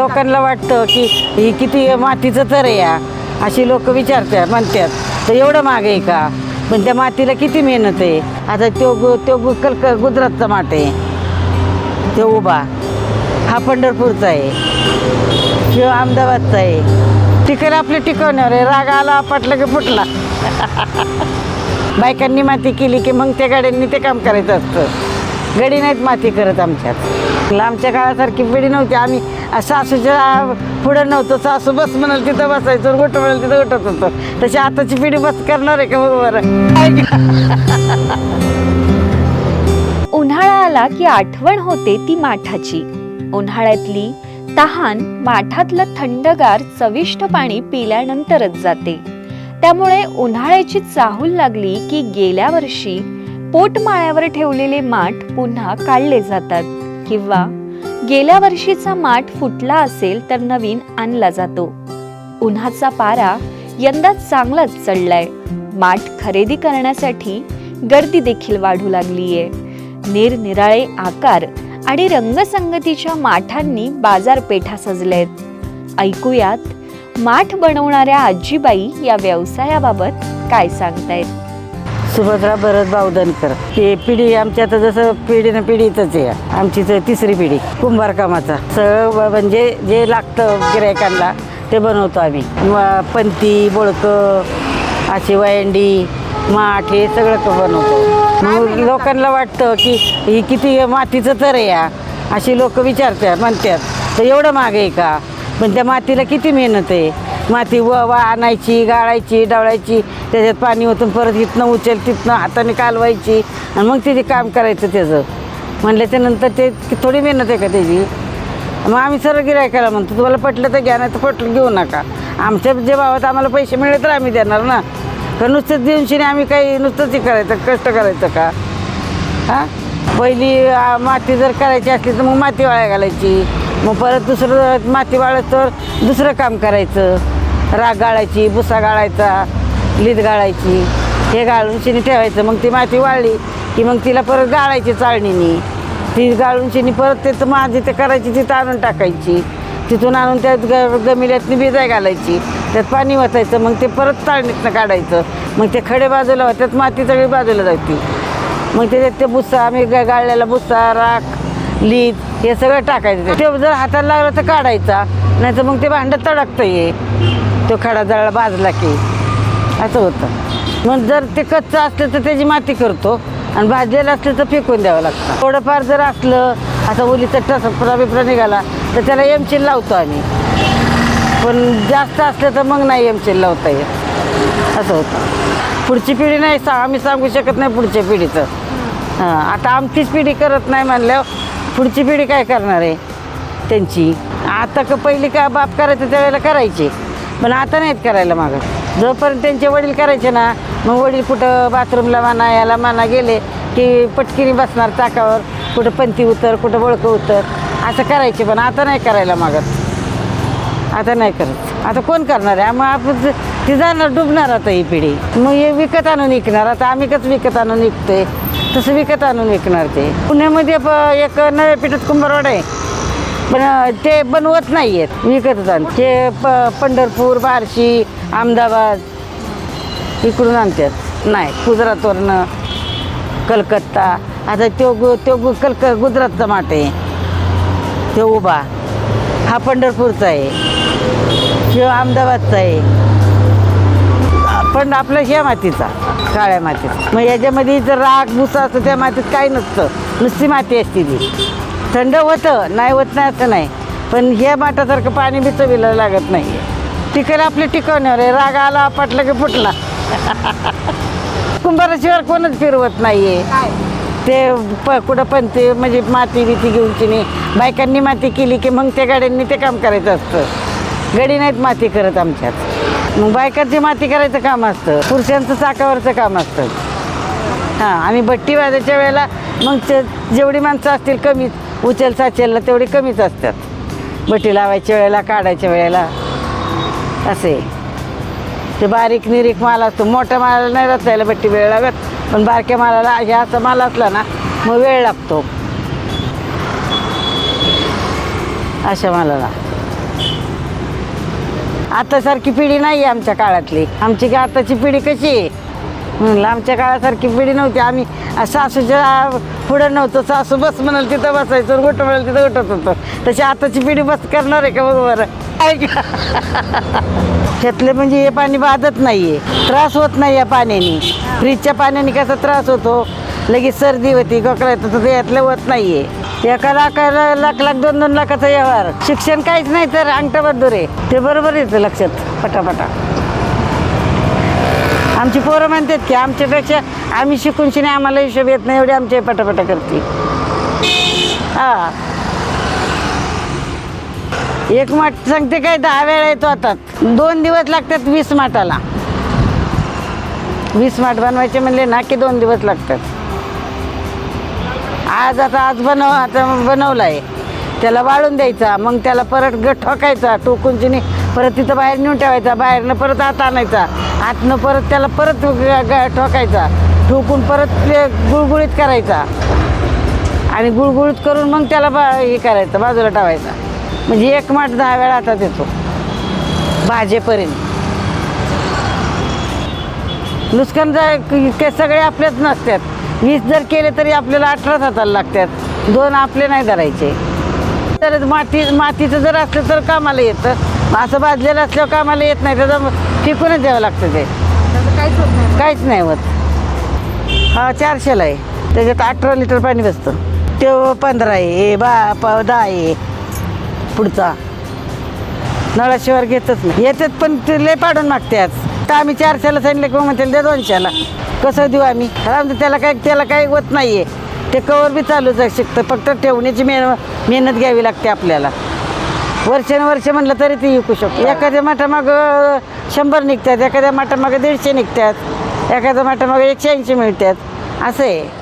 लोकांना वाटतं की ही किती मातीचं तर आहे या. अशी लोक विचारतात म्हणतात तर एवढं माग आहे का? पण त्या मातीला किती मेहनत आहे? आता तो गु- तो गु- कल गुजरातचा माठ आहे. तो उभा. हा पंढरपूरचा आहे. किंवा अहमदाबादचा आहे. टिकल आपले टिकवण्यावर आहे. राग आला पटला की फुटला. बायकांनी माती केली की मग त्या गाड्यांनी ते काम करायचं असतं. गडी नाहीत माती करत आमच्यात. आमच्या काळासारखी पिढी नव्हती. आम्ही सासूच्या पुढं नव्हतं सासू बस म्हणाल तिथं बसायचं गोट म्हणाल तिथं गोटत होतो. तशी आताची पिढी बस करणार आहे का बरोबर उन्हाळा आला की आठवण होते ती माठाची. उन्हाळ्यातली तहान माठातलं थंडगार चविष्ट पाणी पिल्यानंतरच जाते. त्यामुळे उन्हाळ्याची चाहूल लागली की गेल्या वर्षी पोटमाळ्यावर ठेवलेले माठ पुन्हा काढले जातात. किंवा गेल्या वर्षीचा माठ फुटला असेल तर नवीन आणला जातो. उन्हाचा पारा यंदा चांगलाच चढलाय. माठ खरेदी करण्यासाठी गर्दी देखील वाढू लागलीये. निरनिराळे आकार आणि रंगसंगतीच्या माठांनी बाजारपेठा सजल्यात. ऐकूयात माठ बनवणाऱ्या आजीबाई या व्यवसायाबाबत काय सांगतायत? सुभद्रा भरत बावधनकर. ही पिढी आमची आता जसं पिढीनं पिढीतच आहे. आमची तर तिसरी पिढी कुंभार कामाचा सगळं म्हणजे जे लागतं गिरायकांना ते बनवतो आम्ही. पंती बोळकं अशी वयंडी माठ हे सगळं बनवतो. मग लोकांना वाटतं की ही किती मातीचं तर आहे या. अशी लोक विचारतात म्हणतात तर एवढं माग आहे का? पण त्या मातीला किती मेहनत आहे? माती व वा आणायची गाळायची डावळायची. त्याच्यात पाणी ओतून परत इथनं उचल तिथनं हाताने कालवायची. आणि मग तिथे काम करायचं त्याचं. म्हणल्याच्यानंतर ते थोडी मेहनत आहे का त्याची? मग आम्ही सर्व गिरायकाला म्हणतो तुम्हाला पटलं तर घ्या नाही तर पटलं घेऊ नका. आमच्या जे भावात आम्हाला पैसे मिळले तर आम्ही देणार ना. का नुसतंच देऊनशीने आम्ही काही नुसतंच हे करायचं कष्ट करायचं का? हां? पहिली माती जर करायची असली तर मग माती वाळ्या घालायची. मग परत दुसरं माती वाळत तर दुसरं काम करायचं. राग गाळायची भुसा गाळायचा लीद गाळायची हे गाळून शिनी ठेवायचं. मग ती माती वाळली की मग तिला परत गाळायची चाळणीनी. ती गाळून शिनी परत ते तर माझी ते करायची तिथं आणून टाकायची. तिथून आणून त्यात ग गमिल्यातनी बिजाय घालायची. त्यात पाणी वतायचं मग ते परत चाळणीतनं काढायचं. मग ते खडे बाजूला होत्यात माती सगळी बाजूला जायची. मग त्याच्यात ते भुस्सा आम्ही गाळलेला भुस्सा राख लीद हे सगळं टाकायचं. ते जर हाताला लागलं तर काढायचा. नाही तर मग ते भांडं तडकतं ये तो खडा जळा भाजला की असं होतं. मग जर ते कच्चं असलं तर त्याची माती करतो आणि भाजलेलं असलं तर फेकून द्यावं लागतं. थोडंफार जर असलं असं ओलीचा टसपरा बिपरा निघाला तर त्याला एमचिल लावतो आम्ही. पण जास्त असलं तर मग नाही एमचिल लावता येत. असं होतं. पुढची पिढी नाही सा आम्ही सांगू शकत नाही पुढच्या पिढीचं. हां आता आमचीच पिढी करत नाही म्हणल्यावर पुढची पिढी काय करणार आहे? त्यांची. आता का पहिली का बाप करायचं त्यावेळेला करायची. पण आता नाहीत करायला मागत जोपर्यंत त्यांचे वडील करायचे ना मग वडील कुठं बाथरूमला म्हणा याला म्हणा गेले की पटकिनी बसणार चाकावर कुठं पंथी उतर कुठं बळकं उतर असं करायचे पण आता नाही करायला मागत. आता नाही करत. आता कोण करणार आहे? मग आपण ती जाणार डुबणार आता ही पिढी. मग हे विकत आणून विकणार. आता आम्ही कच विकत आणून विकतोय? तसं विकत आणून विकणार ते. पुण्यामध्ये प- एक नव्या पिठात कुंभारवाडा आहे. पण ते बनवत नाही आहेत विकतच जाण. ते प पंढरपूर बार्शी अहमदाबाद इकडून आणतात. नाही गुजरातवरनं कलकत्ता. आता तो गु तो गु कलक गुजरातचा माठ आहे. तो उभा. हा पंढरपूरचा आहे. किंवा अहमदाबादचा आहे. पण आपल्या ह्या मातीचा काळ्या मातीचा. मग याच्यामध्ये जर राग भुसा असतं त्या मातीत काही नसतं. नुसती माती असते ती. थंड होतं नाही होत नाही असं नाही. पण ह्या माठासारखं पाणी बी चवीला लागत नाही टिकायला आपले टिकवण्यावर आहे राग आला पटलं की फुटला. कुंभाराशिवाय कोणच फिरवत नाहीये. ते प कुठं पण ते म्हणजे माती बिती घेऊन चिनी बायकांनी माती केली की मग त्या गाड्यांनी ते काम करायचं असतं. गडी नाहीत माती करत आमच्यात. मग बायकांची माती करायचं काम असतं. पुरुषांचं चाकावरचं काम असतं. हां आणि भट्टी वाजायच्या वेळेला मग ते जेवढी माणसं असतील कमीच. उचल साचेलला तेवढी कमीच असतात. भट्टी लावायच्या वेळेला काढायच्या वेळेला. असे. ते बारीक निरीक माल असतो. मोठ्या मालाला नाही रचायला भट्टी वेळ लागत पण बारक्या मालाला हे असा माल असला ना मग वेळ लागतो. अशा मालाला. आतासारखी पिढी नाही आहे आमच्या काळातली. आमची की आताची पिढी कशी आहे? म्हणलं आमच्या काळासारखी पिढी नव्हती. आम्ही सासूच्या पुढं नव्हतं. सासू बस म्हणाल तिथं बसायचं गोट म्हणाल तिथं गोटत होतो. तशी आताची पिढी बस करणार आहे का बघ बरं? ऐका शेतले म्हणजे हे पाणी बाधत आहे त्रास होत नाही या पाण्याने. फ्रीजच्या पाण्याने कसा त्रास होतो? लगेच सर्दी होती खोकला येतो तर यातलं होत नाही आहे एका लाखाला लाख लाख दोन दोन लाखाचा व्यवहार. शिक्षण काहीच नाही तर अंगठा बद्दूर आहे. ते बरोबर येतं लक्षात पटापटा. आमची पोरं म्हणतात की आमच्यापेक्षा आम्ही शिकून शिने आम्हाला हिशोब येत नाही एवढी आमचे पटापटा करते. हा. एक माठ सांगते काय दहा वेळा येतो आता. दोन दिवस लागतात वीस माठाला वीस माठ बनवायचे म्हणले ना की दोन दिवस लागतात. आज आता आज बनव आता बनवला आहे त्याला वाळून द्यायचा मग त्याला परत ग ठोकायचा टोकून चिनी परत तिथं बाहेर नेऊन ठेवायचा बाहेरनं परत आत आणायचा. आतनं परत त्याला परत ग- ठोकायचा. ठोकून परत ते गुळगुळीत करायचा. आणि गुळगुळीत करून मग त्याला बा हे करायचं बाजूला ठेवायचा. म्हणजे एक माठ दहा वेळा हातात येतो. भाजेपर्यंत. नुकसान जा- ते सगळे आपलेच नसतात. वीस जर केले तरी आपल्याला अठराच हाताला लागतात. दोन आपले नाही धरायचे. तर माती मातीचं जर असलं तर कामाला येतं. असं भाजलेलं असल्यावर कामाला येत नाही त्याचं टिकूनच द्यावं लागतं ते. काहीच नाही. होत. हा चारशेला आहे. त्याच्यात अठरा लिटर पाणी बसतं. तो पंधरा आहे बा प- दहा आहे. पुढचा. नळाशिवाय घेतच नाही. येतात पण ते लय पाडून मागतात तर आम्ही चारशेला सांगितलं किंवा म्हणतील द्या दोनशेला. कसं देऊ आम्ही? आमचं त्याला काय त्याला काही होत नाही आहे ते कवर बी चालूच शिकतं. फक्त ठेवण्याची मेह मेहनत घ्यावी लागते आपल्याला. वर्षानुवर्ष म्हटलं तरी ते विकू शकतो. एखाद्या माठामागं शंभर निघतात एखाद्या माठामागं दीडशे निघतात एखाद्या माठामागं एकशे ऐंशी मिळतात. असं आहे.